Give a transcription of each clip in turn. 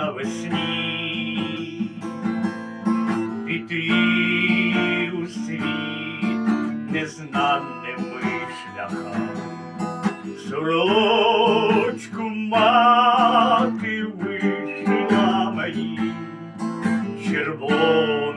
навесні, піти у світ незнаними шляхами, сорочку мати вишила мені червоними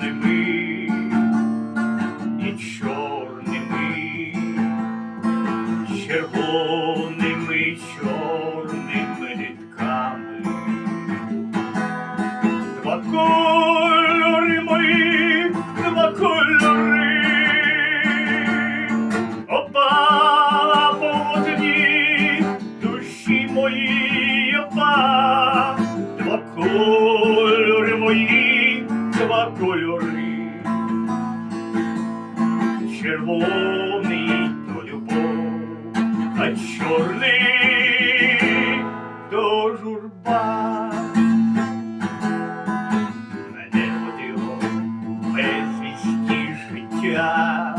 мої, два кольори мої, два кольори, червоний то любов, а чорний то журба. Мене водило безвісті життя,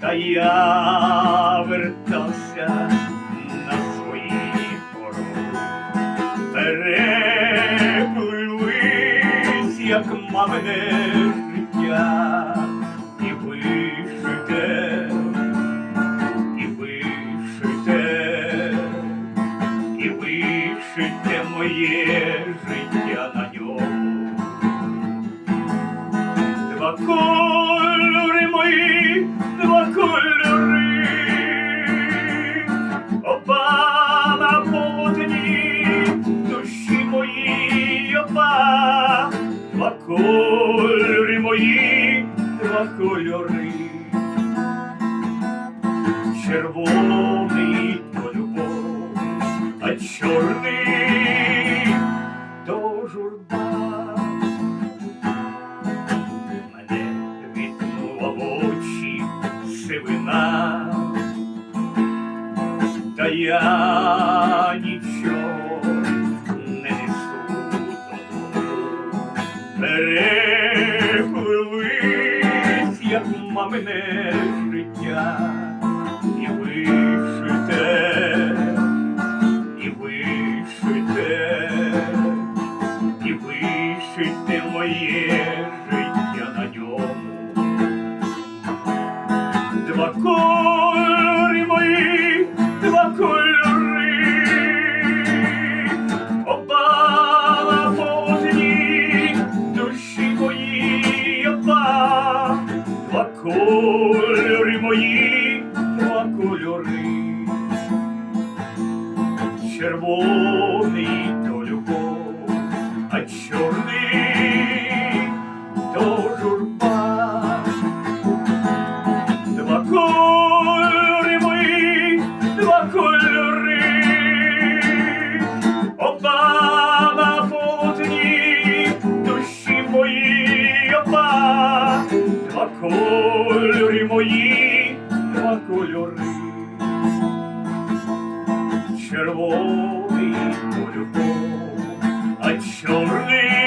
та я як мамине життя, і вишите, і вишите і вишите моє два кольори мої, два кольори червоний то любов, а чорний то журба. Мене вітнула в очі сивина, та я мамине життя, і вишите, і вишите, і вишите моє життя на ньому. Два кольори мої, два кольори, червоний то любов, а чорний то журба. Два кольори мої, два кольори, опа на душі мої, опа, два кольори мої, два кольори, червоний полюбов, а чорний